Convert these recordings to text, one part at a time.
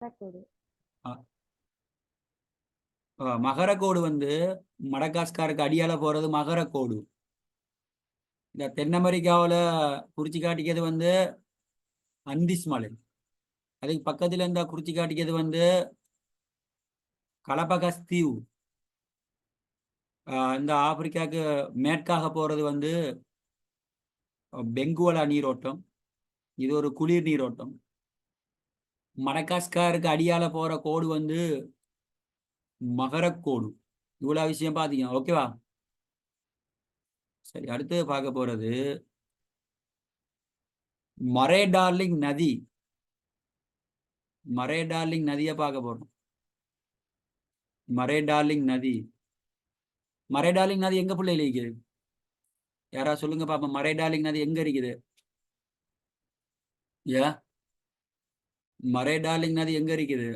மகரக்கோடு மகரக்கோடு வந்து மடகாஸ்காருக்கு அடியால போறது மகரக்கோடு இந்த தென் அமெரிக்காவில் குறிச்சி காட்டிக்கிறது வந்து அந்திஸ் மலை. அதுக்கு பக்கத்துல இருந்தா குறிச்சி காட்டிக்கிறது வந்து கலபகஸ் தீவு ஆஹ் இந்த ஆப்பிரிக்காவுக்கு மேற்காக போறது வந்து பெங்குவலா நீரோட்டம். இது ஒரு குளிர் நீரோட்டம். மடகாஸ்காருக்கு அடியால போற கோடு வந்து மகரக்கோடு இவ்வளவு விஷயம் பாத்தீங்க ஓகேவா சரி அடுத்து பார்க்க போறது மரே டார்லிங் நதி. மரே டார்லிங் நதியை பார்க்க போறோம். மரே டார்லிங் நதி. மரே டார்லிங் நதி எங்க பிள்ளையில இருக்குது? யாரா சொல்லுங்க பாப்போம். மரே டார்லிங் நதி எங்க இருக்குது? ஏ? மரே டார்லிங் நதி எங்க இருக்குது?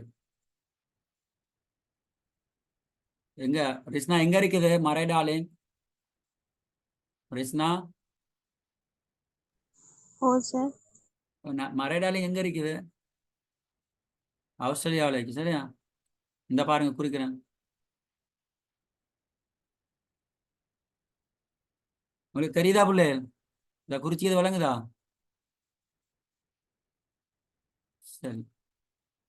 எங்க? ரிஸ்னா எங்க இருக்குது? மரே டார்லிங். ரிஸ்னா? மரே டார்லிங் எங்க இருக்குது? ஆஸ்திரேலியாவில் இருக்கு சரியா? இந்த பாருங்க குறிக்கிறேன். உங்களுக்கு தெரியுதா புள்ளே? இந்த குறிச்சியது விளங்குதா சரி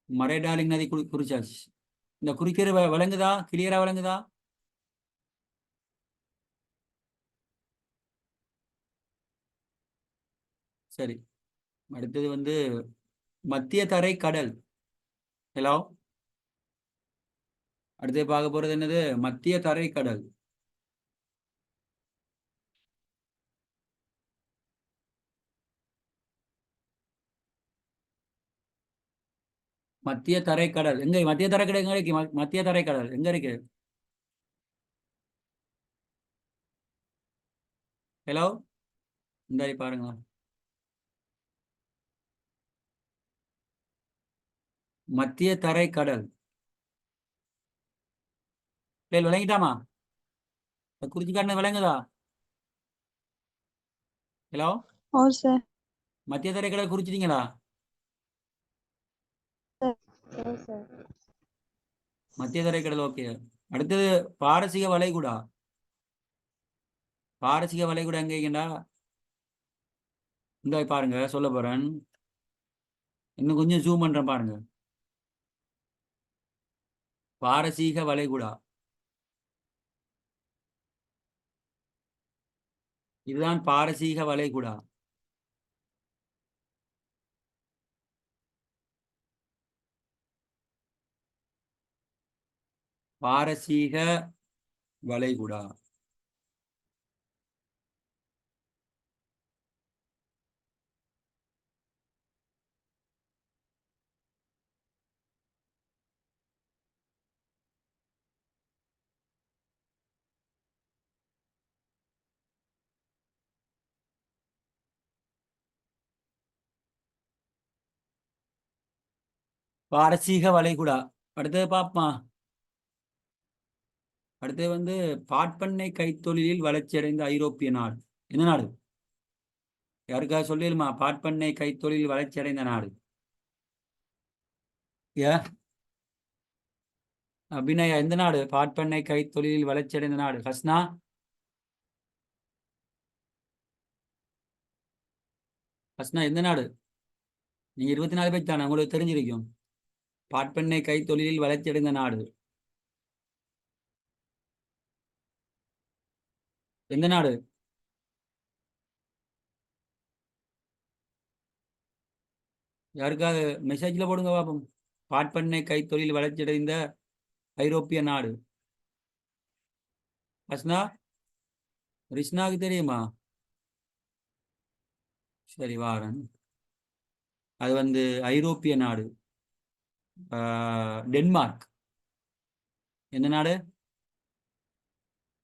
மறை டார்லிங் நதி குறி குறிச்சாச்சு. இந்த குறிக்கிறது வ- விளங்குதா கிளியரா விளங்குதா சரி. அடுத்தது வந்து மத்திய தரை கடல். ஹலோ அடுத்து பார்க்க போறது என்னது? மத்திய தரை கடல். மத்திய தரை கடல் எங்க மத்திய தரை கடல் எங்க இருக்கு? மத்திய தரை கடல் எங்க இருக்கு? ஹலோ இந்த பாருங்க. மத்திய தரை கடல் பேர் விளங்கிட்டாமா குறிச்சி காட்டின விளங்குதா? ஹலோ சார் மத்திய தரை கடல் குறிச்சிட்டீங்களா? மத்திய தரைக்கடல் ஓகே. அடுத்தது பாரசீக வளைகுடா. பாரசீக வளைகுடா எங்க இந்த பாருங்க சொல்ல போறேன். இன்னும் கொஞ்சம் ஜூம் பண்றேன் பாருங்க. பாரசீக வளைகுடா. இதுதான் பாரசீக வளைகுடா. பாரசீக வளைகுடா. பாரசீக வளைகுடா. அடுத்தது பாப்பா அடுத்து வந்து பாட்பண்ணை கைத்தொழிலில் வளர்ச்சியடைந்த ஐரோப்பிய நாடு. என்ன நாடு? யாருக்காவது சொல்லிடுமா பாட்பண்ணை வளர்ச்சி வளர்ச்சியடைந்த நாடு. ஏ? அபிநயா எந்த நாடு? பாட்பண்ணை கைத்தொழிலில் வளர்ச்சியடைந்த நாடு. ஹஸ்னா? ஹஸ்னா எந்த நாடு? நீங்க இருபத்தி நாலு பேர் தானே உங்களுக்கு தெரிஞ்சிருக்கும். பாட்பண்ணை கைத்தொழிலில் வளர்ச்சியடைந்த நாடு. எந்த நாடு? யாருக்காவது மெசேஜ்ல போடுங்க பாப்போம். பாட்பண்ணை கைத்தொழில் வளர்ச்சியடைந்த ஐரோப்பிய நாடு. ஹஸ்னா ரிஷ்னாவுக்கு தெரியுமா? சரி வாரன். அது வந்து ஐரோப்பிய நாடு. ஆஹ், டென்மார்க். எந்த நாடு?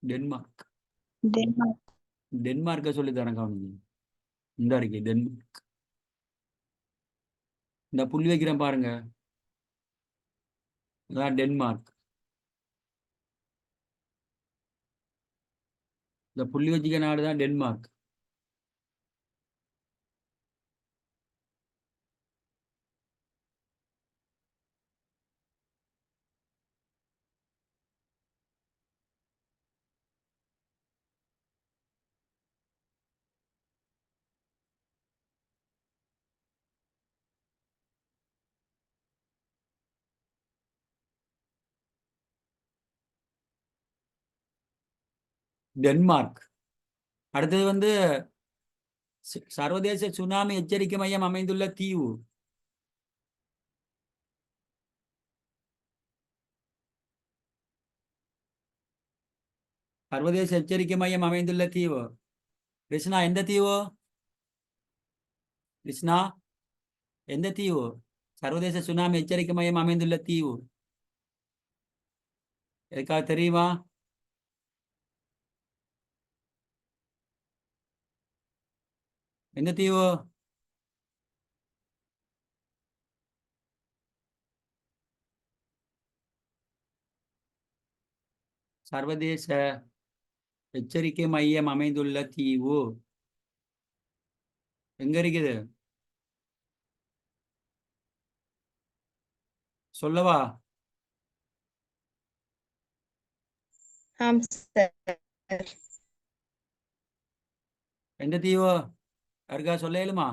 டென்மார்க். டென்மார்க். டென்மார்க்கை சொல்லி தரேன் கவனிங்க. இந்த இருக்கு டென்மார்க். இந்த புள்ளி வைக்கிறேன் பாருங்க. இதான் டென்மார்க். இந்த புள்ளி வச்சிக்க நாடு தான் டென்மார்க். டென்மார்க். அடுத்தது வந்து சர்வதேச சுனாமி எச்சரிக்கை மையம் அமைந்துள்ள தீவு. சர்வதேச எச்சரிக்கை மையம் அமைந்துள்ள தீவு. கிருஷ்ணா எந்த தீவு? கிருஷ்ணா எந்த தீவு? சர்வதேச சுனாமி எச்சரிக்கை மையம் அமைந்துள்ள தீவு. எதுக்காக தெரியுமா? எந்த தீவு? சர்வதேச எச்சரிக்கை மையம் அமைந்துள்ள தீவு. எங்க இருக்குது? சொல்லவா? எந்த தீவு? யாருக்கா சொல்ல இயலுமா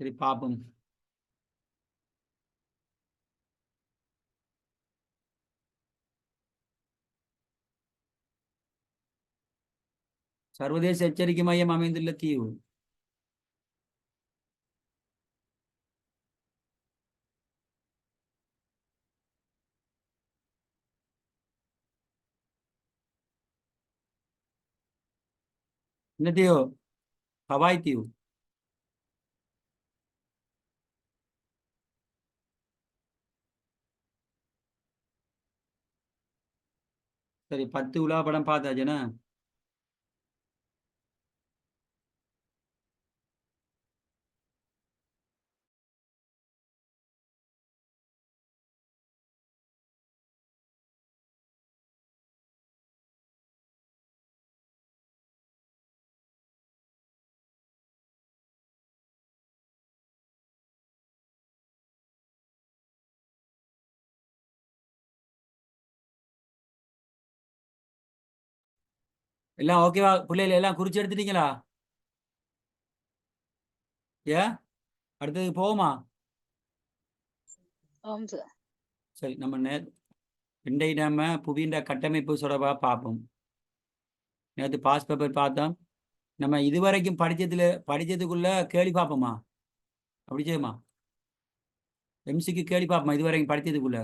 சரி பாப்போம். சர்வதேச எச்சரிக்கை மையம் அமைந்துள்ள தீவு என்ன தீவு ஹவாய் தீவு சரி பத்து உலா படம் பார்த்தாச்சுன்னா எல்லாம் ஓகேவா பிள்ளைகள் எல்லாம் குறிச்சு எடுத்துட்டீங்களா? ஏ அடுத்தது போவோமா? ஆம் சார் சரி நம்ம நே இன்றைய நம்ம புவியின் கட்டமைப்பு தொடர்பாக பார்ப்போம். நேற்று பாஸ் பேப்பர் பார்த்தோம். நம்ம இதுவரைக்கும் படிச்சதுல படிச்சதுக்குள்ள கேள்வி பார்ப்போமா? அப்படி செய்யுமா எம்சிக்கு கேள்வி பார்ப்போமா இதுவரைக்கும் படிச்சதுக்குள்ள?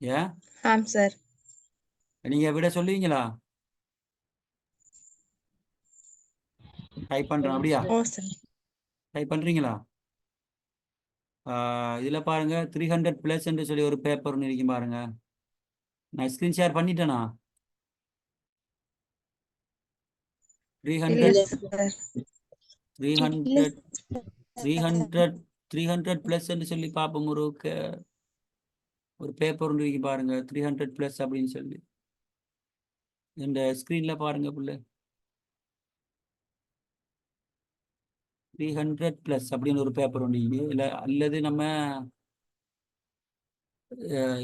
ஏ ஆம் சார் நீங்க விட சொல்லுவீங்களா? டைப் பண்றோம் அப்படியா? ஓ சார். டைப் பண்றீங்களா? ஆஹ் இதுல பாருங்க த்ரீ ஹண்ட்ரட் பிளஸ் என்று சொல்லி ஒரு பேப்பர் ஒன்று இருக்கும் பாருங்க. நான் ஸ்கிரீன் ஷேர் பண்ணிட்டேனா? Three hundred three hundred three hundred three hundred plus சொல்லி பார்ப்போம் ஒரு ஒரு பேப்பர் ஒன்று இருக்கு பாருங்க த்ரீ ஹண்ட்ரட் பிளஸ் அப்படின்னு சொல்லி. இந்த ஸ்க்ரீன்ல பாருங்க பிள்ளை. த்ரீ ஹண்ட்ரட் ப்ளஸ் அப்படின்னு ஒரு பேப்பர் ஒன்று இல்லை அல்லது நம்ம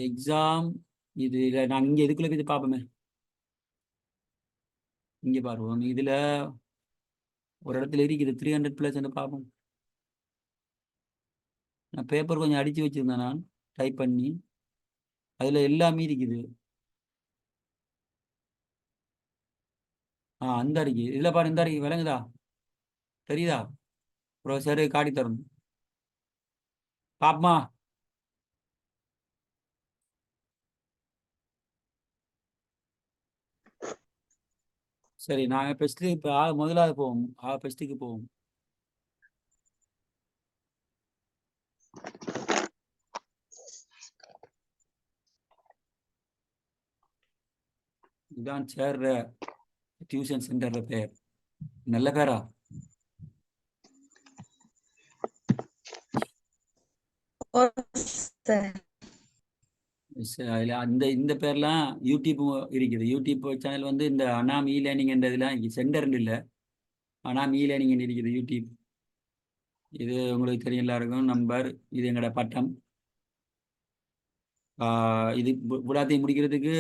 எக்ஸாம் இது இல்லை நாங்கள் இங்கே இதுக்குள்ள போய் பார்ப்போமே? இங்கே பாருவோம் இதில் ஒரு இடத்துல இருக்குது. த்ரீ ஹண்ட்ரட் பிளஸ் பார்ப்போம். நான் பேப்பர் கொஞ்சம் அடிச்சு வச்சிருந்தேன் நான். டைப் பண்ணி. அதில் எல்லாமே இருக்குது. ஆ அந்த அடிக்கு. இதில் பாரு இந்த அடிக்கு. விளங்குதா? தெரியுதா? ப்ரொஃபஸர் காட்டி தரணும் பாப்பமா? சரி நாங்கள் ஃபஸ்ட்டு இப்போ ஆ முதலாவது போவோம். ஆ பெஸ்ட்டுக்கு போவோம். இதுதான் சேர்ற டியூஷன் சென்டர்ல பேர். நல்ல பேரா ஓ சார் ச- அதுல அந்த இந்த பேர்லாம் யூடியூப் இருக்குது. யூடியூப் சேனல் வந்து இந்த அனாம் இ லேர்னிங் இதெல்லாம் சென்டர் இல்லை. அனாம் இ லேர்னிங் இருக்குது யூடியூப் இது உங்களுக்கு தெரியும் எல்லாருக்கும். நம்பர் இது எங்களோட பட்டம். ஆஹ் இது பு- புலாத்தையும் முடிக்கிறதுக்கு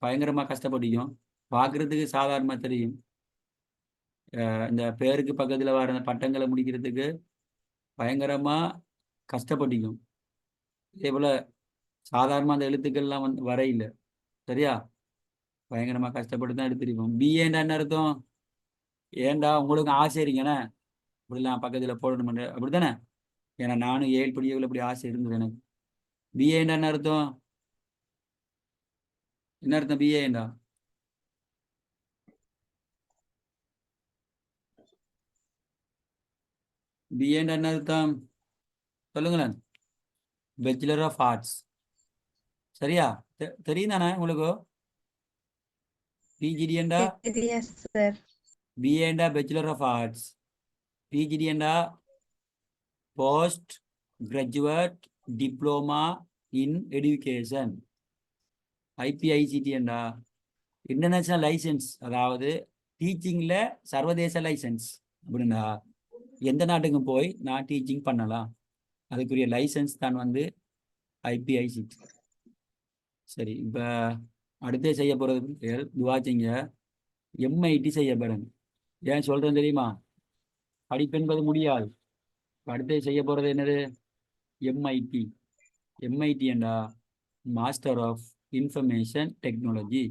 பயங்கரமா கஷ்டப்பட்டிக்கும் பார்க்குறதுக்கு சாதாரணமா தெரியும். இந்த பேருக்கு பக்கத்துல வர பட்டங்களை முடிக்கிறதுக்கு பயங்கரமா கஷ்டப்பட்டிக்கும் இதே போல் சாதாரணமாக அந்த எழுத்துக்கள்லாம் வந்து வரையில. சரியா? பயங்கரமாக கஷ்டப்பட்டு தான் எடுத்திருப்போம் பிஏண்டா என்ன அர்த்தம்? ஏன்டா உங்களுக்கு ஆசை இருக்கேனே இப்படிலாம் பக்கத்தில் போடணும். அப்படி தானே ஏன்னா நானும் ஏழு படியவில் இப்படி ஆசை இருந்தது எனக்கு. பிஏண்டா என்ன அர்த்தம்? என்ன அர்த்தம் பிஏண்டா பிஏண்டா என்ன அர்த்தம்? சொல்லுங்களேன். பேச்சுலர் ஆஃப் ஆர்ட்ஸ் சரியா? தெரியும் தானே உங்களுக்கு? பிஜிடிஎண்டா. பிஏண்டா bachelor of arts பிஜிடிஎண்டா post graduate diploma in education ஐபிஐசிடிஎண்டா international licence அதாவது டீச்சிங்கில் சர்வதேச லைசன்ஸ் அப்படின்னா எந்த நாட்டுக்கும் போய் நான் டீச்சிங் பண்ணலாம். அதுக்குரிய லைசன்ஸ் தான் வந்து ஐபிஐசி சரி இப்போ அடுத்து செய்ய போகிறது துவாச்சிங்க எம்ஐடி செய்ய போகிறேன் ஏன் சொல்கிறேன் தெரியுமா? படிப்பென்பது முடியாது. அடுத்து செய்ய போகிறது என்னது? M I T M I T என்றா மாஸ்டர் ஆஃப் இன்ஃபர்மேஷன் டெக்னாலஜி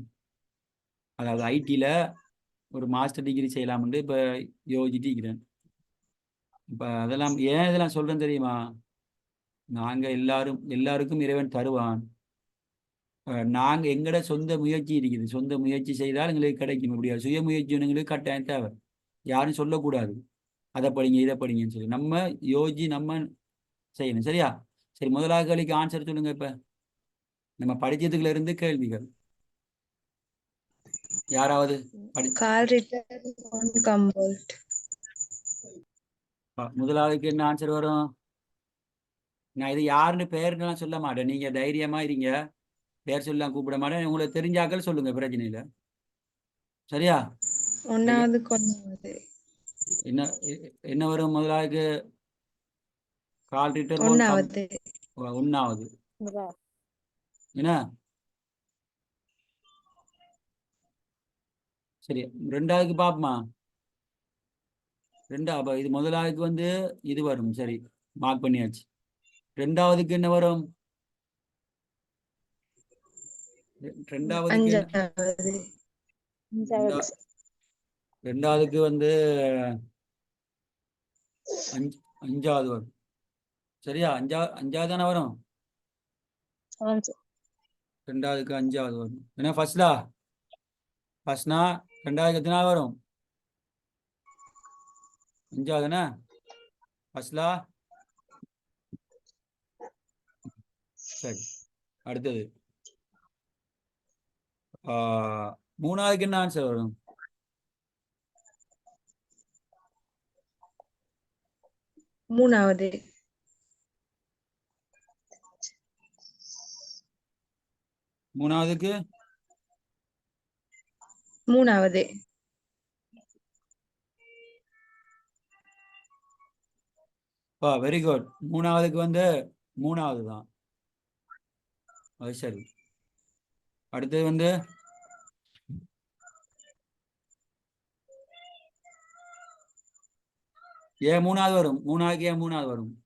அதாவது ஐடியில் ஒரு மாஸ்டர் டிகிரி செய்யலாம்னு இப்போ யோசிச்சுட்டு இருக்கிறேன். இப்போ அதெல்லாம் ஏன் இதெல்லாம் சொல்கிறேன் தெரியுமா? நாங்கள் எல்லாரும் எல்லாருக்கும் இறைவன் தருவான். நாங்கள் எங்கட சொந்த முயற்சி இருக்குது. சொந்த முயற்சி செய்தால் எங்களுக்கு கிடைக்கும். முடியாது சுய முயற்சி எங்களுக்கு கட்டாயம் தேவை. யாரும் சொல்லக்கூடாது. அதை படிங்க இதை படிங்கன்னு சொல்லி. நம்ம யோசி நம்ம செய்யணும். சரியா? சரி முதலாக கேள்விக்கு ஆன்சர் சொல்லுங்க இப்ப. நம்ம படிச்சதுக்குள்ள இருந்து கேள்விகள். யாராவது முதலாவதுக்கு என்ன ஆன்சர் வரும்? நான் இது யாருன்னு பேருன்னு சொல்ல மாட்டேன். நீங்க தைரியமா இருங்க. பேர் சொல்லலாம் கூப்பிட மாட்டேன். உங்களுக்கு தெரிஞ்சாக்கள் சொல்லுங்க பிரச்சனை இல்லை சரியா? ஒன்னாவது கொண்டாவது. என்ன என்ன வரும் முதலாவது கால் ரிட்டர் ஒன்னாவது ஒன்னாவது என்ன? சரி ரெண்டாவதுக்கு பாப்போமா? ரெண்டா இது முதலாவதுக்கு வந்து இது வரும். சரி மார்க் பண்ணியாச்சு. ரெண்டாவதுக்கு என்ன வரும்? ரெ- ரெண்டாவதுக்கு வந்து அஞ்சு அஞ்சாவது வரும். சரியா? அஞ்சா அஞ்சாவது தானே வரும்? ரெண்டாவதுக்கு அஞ்சாவது வரும். என்ன ஃபர்ஸ்ட்லா ஃபர்ஸ்ட்னா ரெண்டாவதுக்கு எத்தனை வரும்? அஞ்சாவதுனா ஃபர்ஸ்ட்லா சரி அடுத்தது. மூணாவதுக்கு என்ன ஆன்சர் வரும்? மூணாவது. மூணாவதுக்கு? மூணாவது. வெரி குட் மூணாவதுக்கு வந்து மூணாவது தான் அது சரி. அடுத்தது வந்து ஏ மூணாவது வரும். மூணாவது ஏ மூணாவது வரும்.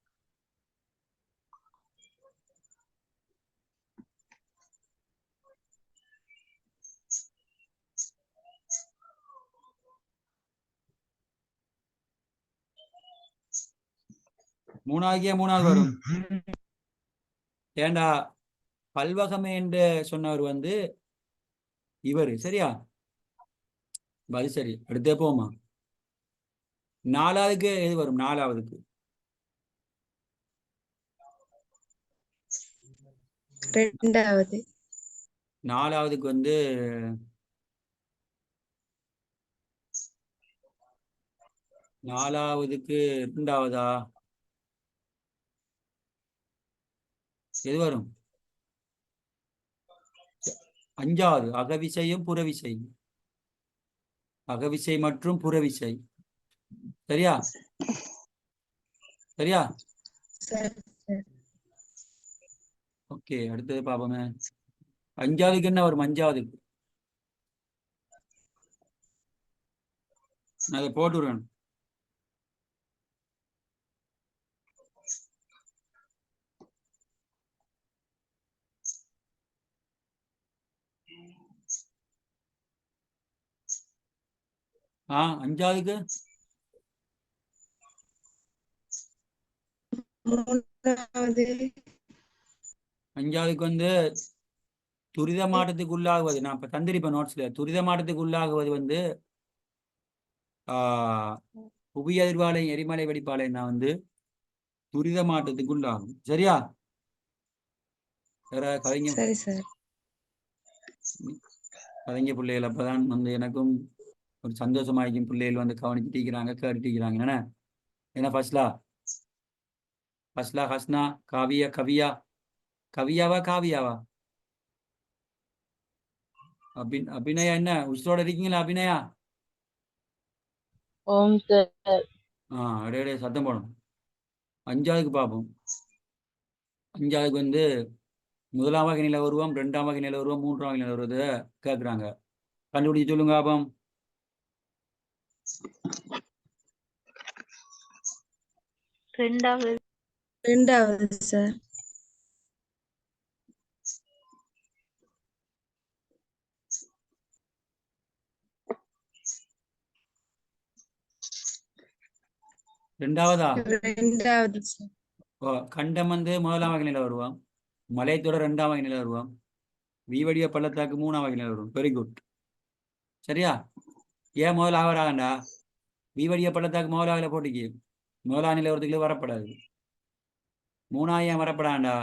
மூணாவது ஏ மூணாவது வரும். ஏண்டா? பல்வகமே என்று சொன்னவர் வந்து இவர் சரியா? அது சரி அடுத்தே போமா நாலாவதுக்கு எது வரும்? நாலாவதுக்கு. ரெண்டாவது. நாலாவதுக்கு வந்து நாலாவதுக்கு ரெண்டாவதா எது வரும்? அஞ்சாறு அகவிசையும் புறவிசை. அகவிசை மற்றும் புறவிசை. சரியா? சரியா? ஓகே அடுத்தது பாப்போமே. அஞ்சாவதுக்கு என்ன வரும்? அஞ்சாவது அஞ்சாவதுக்கு போட்டு போட்டுருவேன் ஆ அஞ்சாவதுக்கு? அஞ்சாவதுக்கு வந்து துரித மாற்றத்துக்கு உள்ளாகுவது நான் இப்ப தந்திருப்பேன் நோட்ஸ்ல துரித மாற்றத்துக்கு உள்ளாகுவது வந்து ஆஹ் புவி அதிர்வாலை எரிமலை வெடிப்பாலை நான் வந்து துரித மாற்றத்துக்கு உள்ளாகும் சரியா? வேற சார் கவிஞ பிள்ளைகள் அப்பதான் வந்து எனக்கும் ஒரு சந்தோஷமாയിരിக்கும் பிள்ளைகள் வந்து கவனிச்சுட்டிருக்கிறாங்க கேட்டுட்டிருக்கிறாங்க என்ன என்ன ஃபஸ்லா? ஃபஸ்லா ஹஸ்னா காவியா கவியா? கவியாவா காவியாவா? அபின் அபிநயா என்ன? உசுரோட இருக்கீங்களா அபிநயா? ஓம் சார். ஆ அடையே சத்தம் போடணும். அஞ்சாவதுக்கு பார்ப்போம் அஞ்சாவதுக்கு வந்து முதலாம் வகை நில உருவம் ரெண்டாம் வகை நில உருவம் மூன்றாம் வகை நில உருவத்தை கேட்குறாங்க கண்டுபிடிச்சு சொல்லுங்க ஆபம் ரெண்டாவது. ரெண்டாவது சார் ரெண்டாவதா? ரெண்டாவது சார் ஓ கண்டம் வந்து முதலாம் வகை நில உருவம் மலைத்தொடர் ரெண்டாம் வகை நில உருவம் வீவடிய பள்ளத்தாக்கு மூணாம் வகை நில உருவம் வெரி குட் சரியா? ஏன் முதல் ஆவராகண்டா வீவடிய பள்ளத்தாக்கு முதலாவில போட்டிக்கு. முதலாம் நில உருவத்துக்குள்ள வரப்படாது. ஏன் வரப்படாண்டா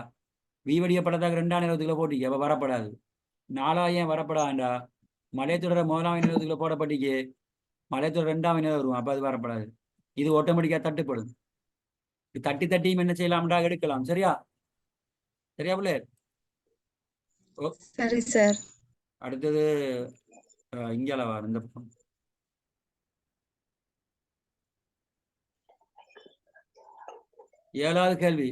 வீவடிய பள்ளத்தாக்கு ரெண்டாம் உருவத்துக்குள்ள போட்டிக்கு. அப்ப வரப்படாது. ஏன் வரப்படாண்டா மலைத்தொடர முதலாம் நிலவரத்துக்குள்ள போடப்பட்டிக்கு மலைத்தொடர் ரெண்டாம் நில உருவம் அப்ப அது வரப்படாது. இது ஆட்டோமேட்டிக்கா தட்டுப்படும். இது தட்டி தட்டியும் என்ன செய்யலாம்டா? எடுக்கலாம். சரியா? சரியா பிள்ளை? சரி சார். அடுத்தது வா இந்த பக்கம். ஏழாவது கேள்வி.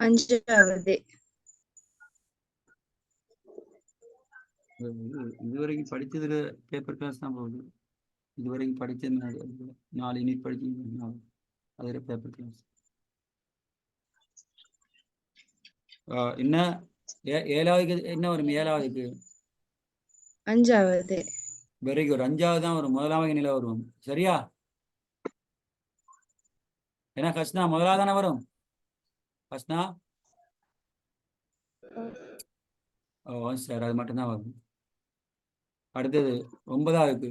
அஞ்சாவது. இது- இது- இதுவரைக்கும் படிச்சதுல பேப்பர் கிளாஸ் தான் போகுது இதுவரைக்கும் படிச்சது நாலு- நாலு யூனிட் படிச்சு அதில் பேப்பர் கிளாஸ் என்ன ஏழாவதுக்கு என்ன வரும் ஏழாவதுக்கு அஞ்சாவது வெரி குட் அஞ்சாவது தான் வரும் முதலாம் வகை நிலை வரும் சரியா ஏன்னா கஷ்னா முதலாவது தானே வரும் கஷ்னா ஓ சரி அது மட்டும்தான் வரும் அடுத்தது ஒன்பதாவதுக்கு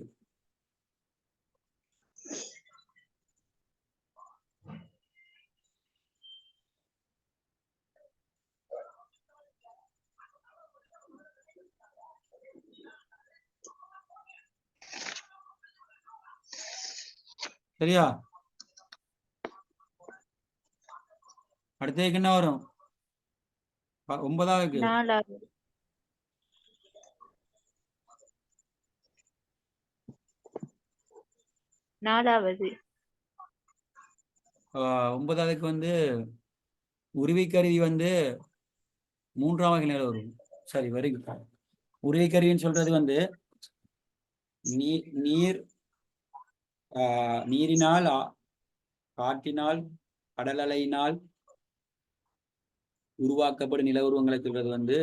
சரியா? அடுத்ததுக்கு என்ன வரும்? ஒன்பதாவதுக்கு நாலாவது. ஒன்பதாவதுக்கு வந்து உருவிக்கருவி வந்து மூன்றாம் வகை நிலை வரும். சரி வெரி உருவிக்கருவின்னு சொல்றது வந்து நீர் நீர் நீரினால் காற்றினால் கடல் அலையினால் உருவாக்கப்படும் நில உருவங்களை சொல்றது வந்து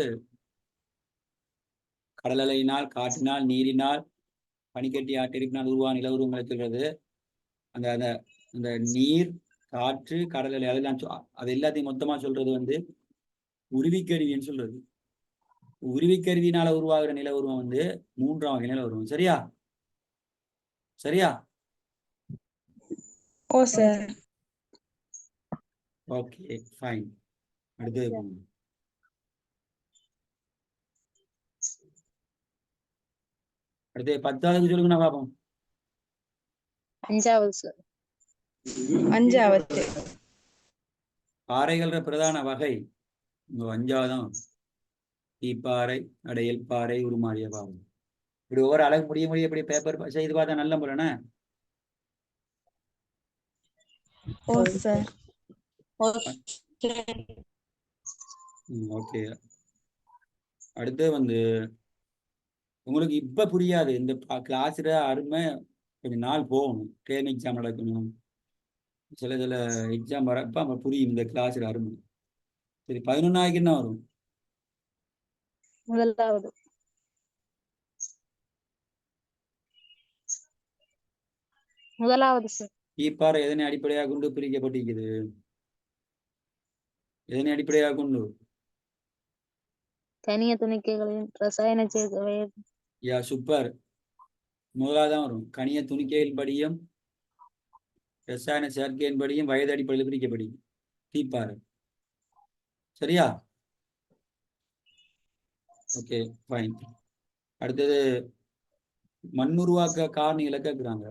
கடல் அலையினால் காற்றினால் நீரினால் பனிக்கட்டி ஆட்டெரிப்பினால் உருவான நில உருவங்களை சொல்றது. அந்த அந்த அந்த நீர் காற்று கடல் அலை அதெல்லாம் அது எல்லாத்தையும் மொத்தமா சொல்றது வந்து உருவிக்கருவின்னு சொல்றது. உருவிக்கருவினால உருவாகிற நில உருவம் வந்து மூன்றாம் வகை நில உருவம். சரியா? சரியா? ஓ சார் ஓகே ஃபைன் அடுத்தது போங்க. அடுத்து பத்தாவது சொல்லுங்க நான் பாப்போம் அஞ்சாவது சார் அஞ்சாவது. பாறைகள பிரதான வகை. அஞ்சாவதான் தீப்பாறை அடையல் பாறை உருமாறிய பாறை. இப்படி ஒவ்வொரு அழகு முடிய முடிய இப்படி பேப்பர் செய்து பார்த்தா நல்ல போலண்ணே சார் ஓகே. அடுத்து வந்து உங்களுக்கு இப்ப புரியாது இந்த கிளாஸ்ல அருமை கொஞ்சம் நாள் போகணும் டேர்ம் எக்ஸாம் நடக்கணும். சில சில எக்ஸாம் வரப்ப நம்ம புரியும் இந்த கிளாஸ்ல அருமை. சரி பதினொன்னாயிக்கு என்ன வரும்? முதலாவது. முதலாவது சார் ஈப்பாறை எதனை அடிப்படையாக கொண்டு பிரிக்கப்பட்டிருக்குது எதனை அடிப்படையாக கொண்டு? கனிய துணிக்கைகளின் ரசாயன சேர்க்கை. யா சூப்பர். முதலாவதான் வரும். கனிய துணிக்கையின் படியும் ரசாயன சேர்க்கையின் படியும் வயது அடிப்படையில் பிரிக்கப்படும் தீப்பாறை சரியா? ஓகே ஃபைன் அடுத்தது மண்ணுருவாக்க காரணிகளை கேட்குறாங்க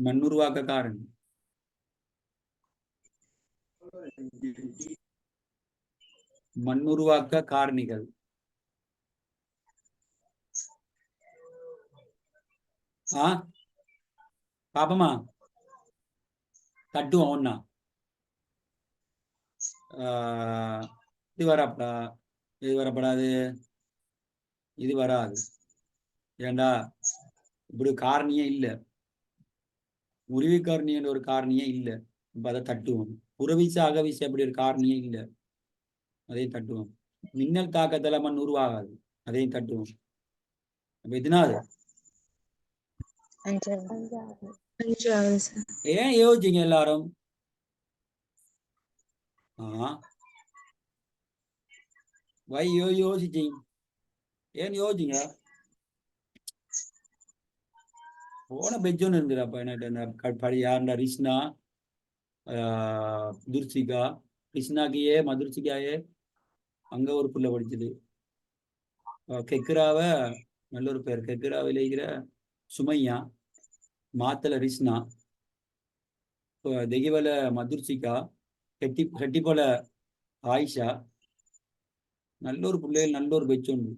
மண்ணுருவாக்க காரணி மண்ணுருவாக்க காரணிகள் ஆ பாப்பமா தட்டுவோம் ஒன்னா ஆஹ் இது வரப்படா இது வரப்படாது இது வராது ஏண்டா இப்படி காரணியே இல்லை உருவி காரணின்ற ஒரு காரணியே இல்லை. இப்ப அதை தட்டுவோம். புறவீச அகவீச அப்படி ஒரு காரணியே இல்லை. அதையும் தட்டுவோம். மின்னல் தாக்கத்துல மண் உருவாகாது. அதையும் தட்டுவோம். அப்ப எதுனாது ஏன் யோசிச்சீங்க எல்லாரும்? வை யோ யோசிச்சீங்க ஏன் யோசிச்சீங்க? போன பெஜ் ஒன்று என்ன இந்த படி யாருண்டா ரிஷ்னா ஆஹ், துர்சிகா கிருஷ்ணாக்கியே மதுர்சிகாயே அங்க ஒரு புள்ள படிச்சது. ஆஹ், கெக்குராவ நல்ல ஒரு பேர். கெக்குராவில் இருக்கிற சுமையா மாத்தல ரிஷ்னா இப்போ தெகிவல மதுர்சிகா கெட்டி கெட்டிப்போல ஆயிஷா. நல்ல ஒரு பிள்ளைகள் நல்ல ஒரு பெச் உண்டு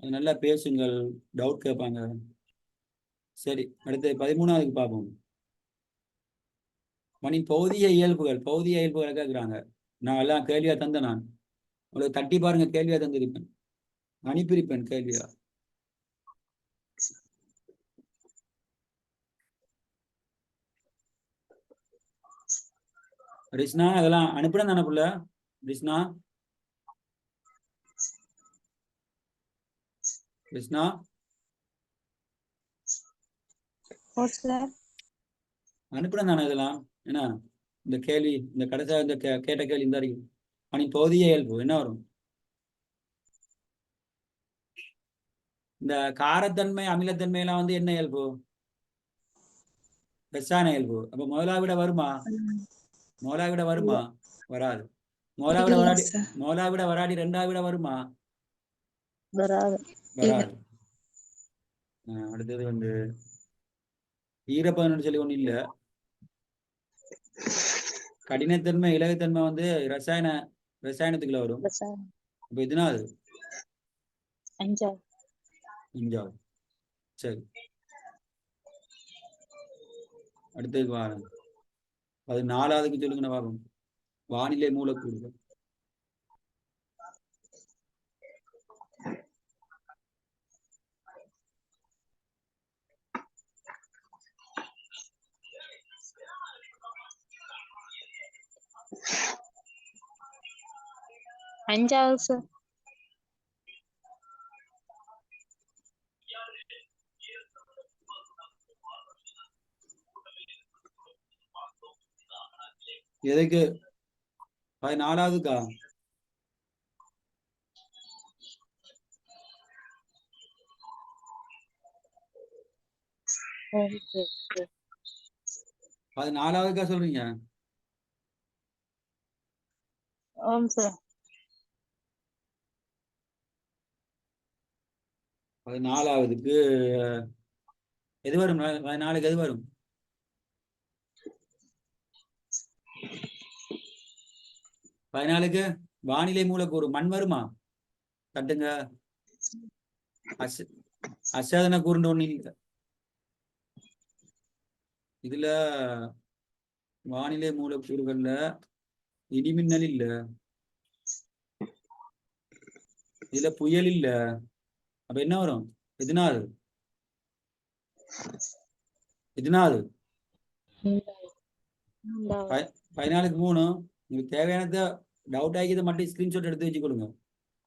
அது நல்லா பேசுங்கள் டவுட் கேட்பாங்க. சரி அடுத்து பதிமூணாவதுக்கு பார்ப்போம். மணி பௌதிய இயல்புகள் பௌதிய இயல்புகளை கேட்குறாங்க நான் எல்லாம் கேள்வியா தந்தேன் நான். உங்களுக்கு தட்டி பாருங்க கேள்வியா தந்திருப்பேன். அனுப்பியிருப்பேன் கேள்வியா. ரிஷ்ணா அதெல்லாம் அனுப்பினேன் தானே புள்ள? ரிஷ்ணா? ரிஷ்னா ஓ சார் அனுப்பின தானே இதெல்லாம். என்ன? இந்த கேள்வி இந்த கடைசியா இந்த கே- கேட்ட கேள்வி இந்த அறிவு மணி பகுதிய இயல்பு என்ன வரும்? இந்த காரத்தன்மை அமிலத்தன்மை எல்லாம் வந்து என்ன இயல்பு ரசாயன இயல்பு அப்ப முதலா விட வருமா? முதலா விட வருமா? வராது. முதலா விட வராடி சார் முதலா விட வராடி ரெண்டா விட வருமா? வராது. வராது. அடுத்தது வந்து ஈரப்பதம்னு சொல்லி ஒண்ணு இல்ல. கடினத்தன்மை இலகுத்தன்மை வந்து ரசாயன ரசாயனத்துக்குள்ள வரும். அப்ப எதுனாது அஞ்சாவது சரி. அடுத்தது வாரம் அது நாலாவதுக்கு சொல்லுங்க பார்ப்போம் வானிலை மூலக்கூறுகள். அஞ்சாவது சார் எதுக்கு? பதினாலாவதுக்கா? பதினாலாவதுக்கா சொல்றீங்க? ஓம் சார் பதினாலாவதுக்கு எது வரும்? பதினாலுக்கு எது வரும்? பதினாலுக்கு வானிலை மூலக்கூறு மண் வருமா? தட்டுங்க. அச அசாதன கூறுண்டு ஒண்ணு இல்ல. இதுல வானிலை மூலக்கூறுகள்ல இடிமின்னல் இல்ல. இதுல புயல் இல்ல. அப்ப என்ன வரும்? எதனால மூன்றாவது பதினாலுக்கு மூணு. உங்களுக்கு தேவையானத டவுட் ஆகியதை மட்டும் ஸ்கிரீன்ஷாட் எடுத்து வச்சுக்கொடுங்க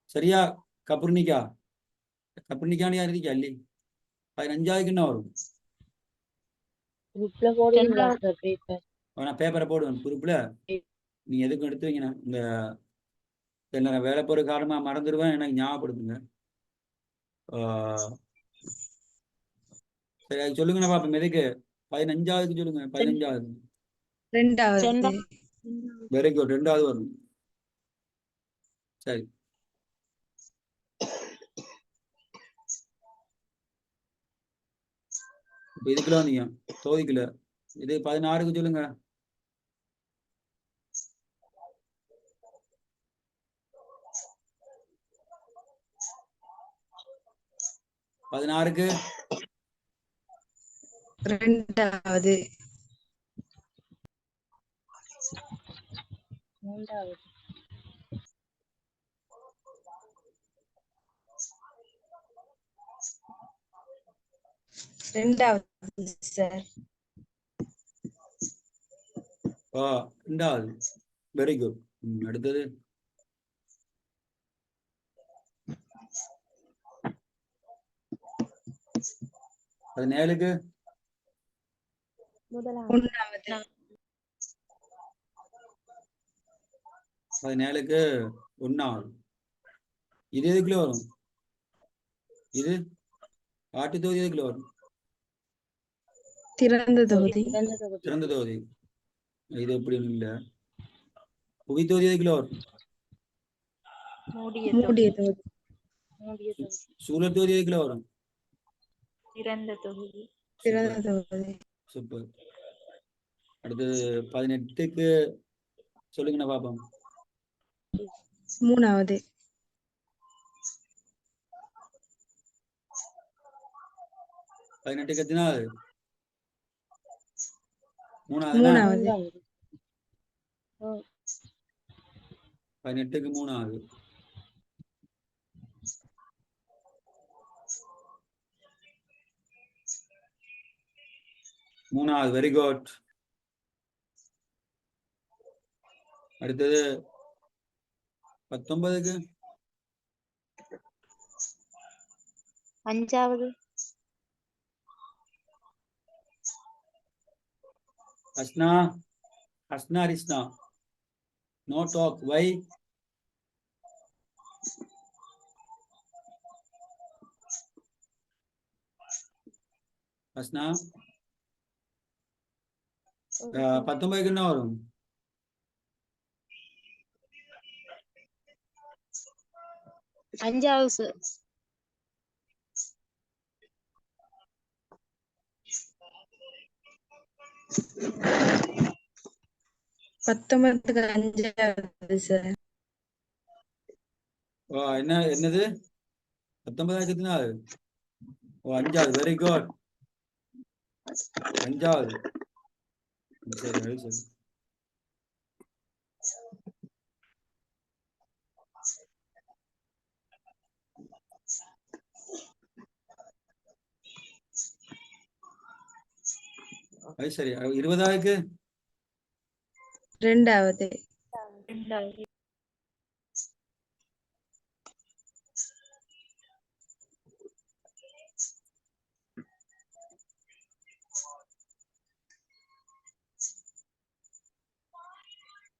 சரியா? கப்ரினிக்கா கப்ரினிக்கான்னு யார் இருக்கா? இல்லி பதினஞ்சாவதுக்கு என்ன வரும்? நான் பேப்பரை போடுவேன். குரூப்ல நீங்க எதுக்கும் எடுத்து வைங்கண்ணா இந்த வேலை போற காரணமா மறந்துடுவேன் எனக்கு ஞாபகப்படுத்துங்க. சரி அது சொல்லுங்கண்ணா பாப்போம் எதுக்கு? பதினஞ்சாவதுக்கு சொல்லுங்க பதினஞ்சாவது. ரெண்டாவது. ரெண்டா. வெரி குட் ரெண்டாவது வரும் சரி. இதுக்குள்ள வந்தீங்க தொகுதிக்குள்ள. இது பதினாறுக்கு சொல்லுங்க. பதினாறுக்கு? ரெண்டாவது. மூன்றாவது. ரெண்டாவது சார் ஆ ரெண்டாவது. வெரி குட் அடுத்தது? பதினேழுக்கு? பதினேழுக்கு ஒன்னாவது இது எதுக்குள்ள வரும்? இது ஆட்டு தொகுதி எதுக்குள்ள வரும்? திறந்த தொகுதி. திறந்த தொகுதி. இது எப்படி இல்ல. புவி தொகுதி எதுக்குள்ள வரும்? சூழல் தொகுதி எதுக்குள்ள வரும்? திறந்த தொகுதி. திறந்த தொகுதி. சூப்பர். அடுத்தது பதினெட்டுக்கு சொல்லுங்கண்ணா பாப்போம். மூணாவது. பதினெட்டுக்கு எத்தனாவது மூணாவது. பதினெட்டுக்கு மூணாவது. மூணாவது வெரி குட் அடுத்தது பத்தொன்பதுக்கு? அஞ்சாவது. Hasna Hasna Risna no talk why Hasna? பத்தொன்பதுக்கு என்ன வரும்? அஞ்சாவது சார் பத்தொன்பதுக்கு அஞ்சாவது சார் ஓ என்ன என்னது? பத்தொன்பதாயிரத்தி எத்தனாவது ஓ அஞ்சாவது. வெரி குட் அஞ்சாவது. சரி அது சரி அது சரி ரெண்டாவது.